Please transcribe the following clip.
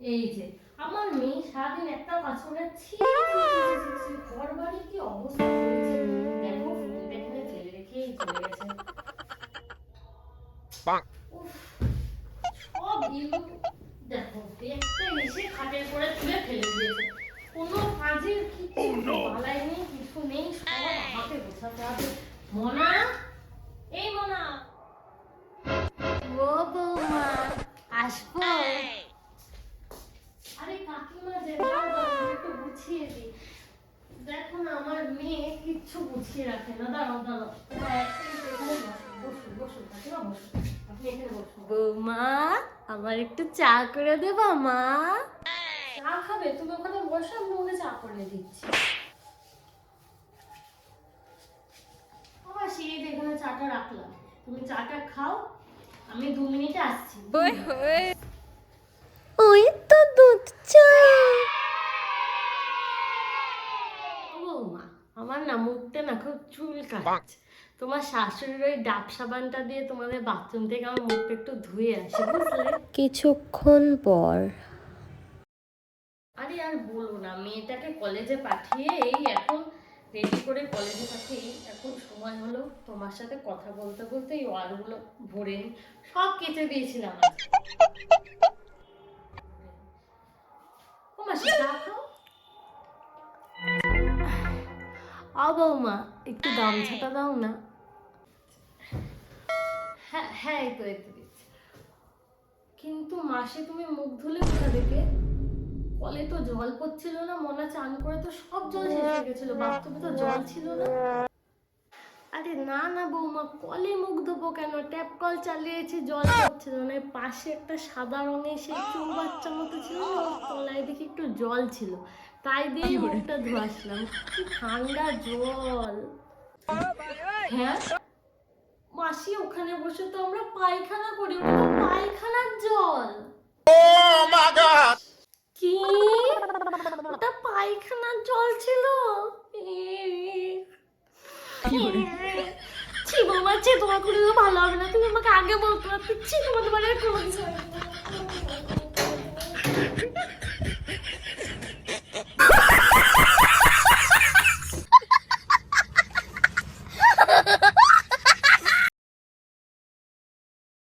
এই যে আমার মেয়ে সারাদিন একটা কাজ করে ঘর বাড়ি কি অবস্থা হয়েছে? দেখো ফোনটা এখানে ফেলে রেখেই চলে গেছে। সব ইলু দেখো একটা এসে খাটের করে তুলে ফেলে দিয়েছে। কোনো কাজের কিছু বালাই নেই কিছু নেই সবাই আমাকে বোঝাতে হবে। মনা আমার মেয়ে কিচ্ছু গুছিয়ে রাখে না। দাঁড়াও দাঁড়াও। বৌমা আমার একটু চা করে দেবা মা? চা খাবে? তুমি ওখানে বসো আমি ওকে চা করে দিচ্ছি। আমার সেই এখানে চাটা রাখলাম। তুমি চাটা খাও আমি দু মিনিটে আসছি। ওই তো দুধ চা ও বৌমা আমার না মুখটা না খুব চুল কাটছে তোমার শাশুড়ির ওই ডাব সাবানটা দিয়ে তোমাদের বাথরুম থেকে আমার মুখটা একটু ধুয়ে আসে বুঝলে? কিছুক্ষণ পর। আরে আর বলো না মেয়েটাকে কলেজে পাঠিয়ে এই এখন রেডি করে কলেজে পাঠিয়ে এই এখন সময় হলো তোমার সাথে কথা বলতে বলতে এই ওয়ালগুলো ভরে নি সব কেটে দিয়েছিলাম। আজ ও মাসি চা খাও আ বৌমা, একটু গামছাটা দাও না। হ্যাঁ হ্যাঁ এই তো এই তো। কিন্তু মাসে তুমি মুখ ধুলে কোথা কলে তো জল পড়ছিল না, মনে চান করে তো সব জল শেষ হয়ে গেছিল, বাথরুমে তো জল ছিল না। আরে না না বৌমা, কলে মুখ ধোবো কেন? ট্যাপ কল চালিয়েছি, জল পড়ছিল না। পাশে একটা সাদা রঙের সেই চুল বাচ্চা মতো ছিল না একটু জল ছিল। তাই দিয়ে মুখটা ধোয়াছিলাম কি ঠান্ডা জল। হ্যাঁ? মাসি ওখানে বসে তো আমরা পায়খানা করি ওটা তো পায়খানার জল। কি? ওটা পায়খানার জল ছিল? ছি বাবা ছি তোমার কোনো ভালো হবে না। তুমি আমাকে আগে বলতো না। ছি তোমাদের বাড়ি কোনো কিছু হবে না।